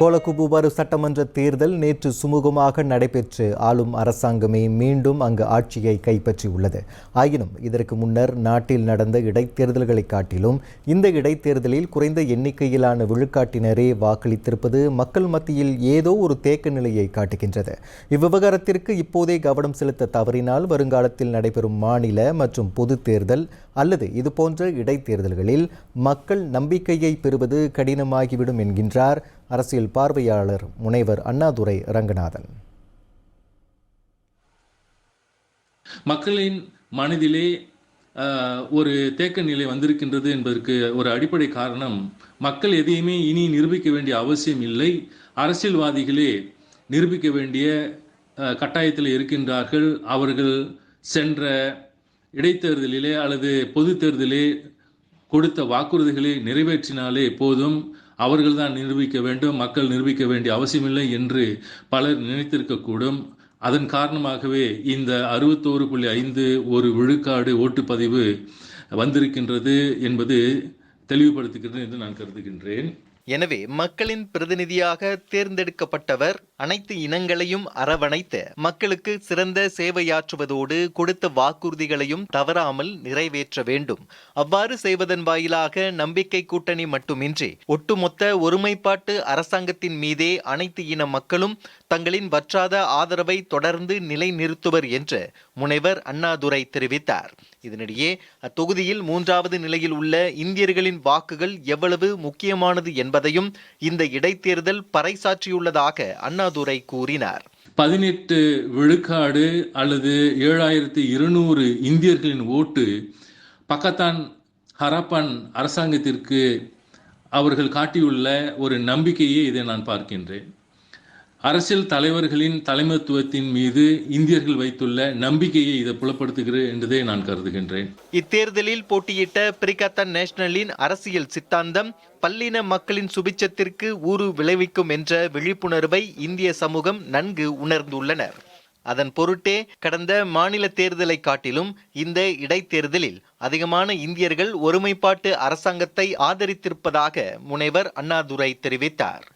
கோலகுபுபாரு சட்டமன்ற தேர்தல் நேற்று சுமூகமாக நடைபெற்று ஆளும் அரசாங்கமே மீண்டும் அங்கு ஆட்சியை கைப்பற்றியுள்ளது. ஆயினும் இதற்கு முன்னர் நாட்டில் நடந்த இடைத்தேர்தல்களை காட்டிலும் இந்த இடைத்தேர்தலில் குறைந்த எண்ணிக்கையிலான விழுக்காட்டினரே வாக்களித்திருப்பது மக்கள் மத்தியில் ஏதோ ஒரு தேக்க நிலையை காட்டுகின்றது. இவ்விவகாரத்திற்கு இப்போதே கவனம் செலுத்த தவறினால் வருங்காலத்தில் நடைபெறும் மாநில மற்றும் பொது தேர்தல் அல்லது இதுபோன்ற இடைத்தேர்தல்களில் மக்கள் நம்பிக்கையை பெறுவது கடினமாகிவிடும் என்கின்றார் அரசியல் பார்வையாளர் முனைவர் அண்ணாதுரை ரங்கநாதன். மக்களின் மனதிலே ஒரு தேக்க நிலை வந்திருக்கின்றது என்பதற்கு ஒரு அடிப்படை காரணம் மக்கள் எதையுமே இனி நிரூபிக்க வேண்டிய அவசியம் இல்லை. அரசியல்வாதிகளே நிரூபிக்க வேண்டிய கட்டாயத்தில் இருக்கின்றார்கள். அவர்கள் சென்ற இடைத்தேர்தலிலே அல்லது பொது தேர்தலே கொடுத்த வாக்குறுதிகளை நிறைவேற்றினாலே போதும். அவர்கள் தான் நிரூபிக்க வேண்டும் மக்கள் நிரூபிக்க வேண்டிய அவசியமில்லை என்று பலர் நினைத்திருக்கக்கூடும். அதன் காரணமாகவே இந்த அறுபத்தோரு புள்ளி ஐந்து ஒரு விழுக்காடு ஓட்டுப்பதிவு வந்திருக்கின்றது என்பது தெளிவுபடுத்துகிறது என்று நான் கருதுகின்றேன். எனவே மக்களின் பிரதிநிதியாக தேர்ந்தெடுக்கப்பட்டவர் அனைத்து இனங்களையும் அரவணைத்து மக்களுக்கு சிறந்த சேவையாற்றுவதோடு கொடுத்த வாக்குறுதிகளையும் தவறாமல் நிறைவேற்ற வேண்டும். அவ்வாறு செய்வதன் வாயிலாக நம்பிக்கை கூட்டணி மட்டுமின்றி ஒட்டுமொத்த ஒருமைப்பாட்டு அரசாங்கத்தின் மீதே அனைத்து இன மக்களும் தங்களின் வற்றாத ஆதரவை தொடர்ந்து நிலைநிறுத்துவர் என்று முனைவர் அண்ணாதுரை தெரிவித்தார். இதனிடையே அத்தொகுதியில் மூன்றாவது நிலையில் உள்ள இந்தியர்களின் வாக்குகள் எவ்வளவு முக்கியமானது என்பதையும் இந்த இடைத்தேர்தல் பறைசாற்றியுள்ளதாக அண்ணா அண்ணாதுரை கூறினார். பதினெட்டு விழுக்காடு அல்லது ஏழாயிரத்தி இருநூறு இந்தியர்களின் ஓட்டு பக்கத்தான் ஹரப்பன் அரசாங்கத்திற்கு அவர்கள் காட்டியுள்ள ஒரு நம்பிக்கையே இதை நான் பார்க்கின்றேன். அரசியல் தலைவர்களின் தலைமைத்துவத்தின் மீது இந்தியர்கள் வைத்துள்ள நம்பிக்கையை இதை புலப்படுத்துகிறது என்றதை நான் கருதுகின்றேன். இத்தேர்தலில் போட்டியிட்ட பிரிகாத்தா நேஷனலின் அரசியல் சித்தாந்தம் பல்லின மக்களின் சுபிச்சத்திற்கு ஊறு விளைவிக்கும் என்ற விழிப்புணர்வை இந்திய சமூகம் நன்கு உணர்ந்துள்ளனர். அதன் பொருட்டே கடந்த மாநில தேர்தலை காட்டிலும் இந்த இடைத்தேர்தலில் அதிகமான இந்தியர்கள் ஒருமைப்பாட்டு அரசாங்கத்தை ஆதரித்திருப்பதாக முனைவர் அண்ணாதுரை தெரிவித்தார்.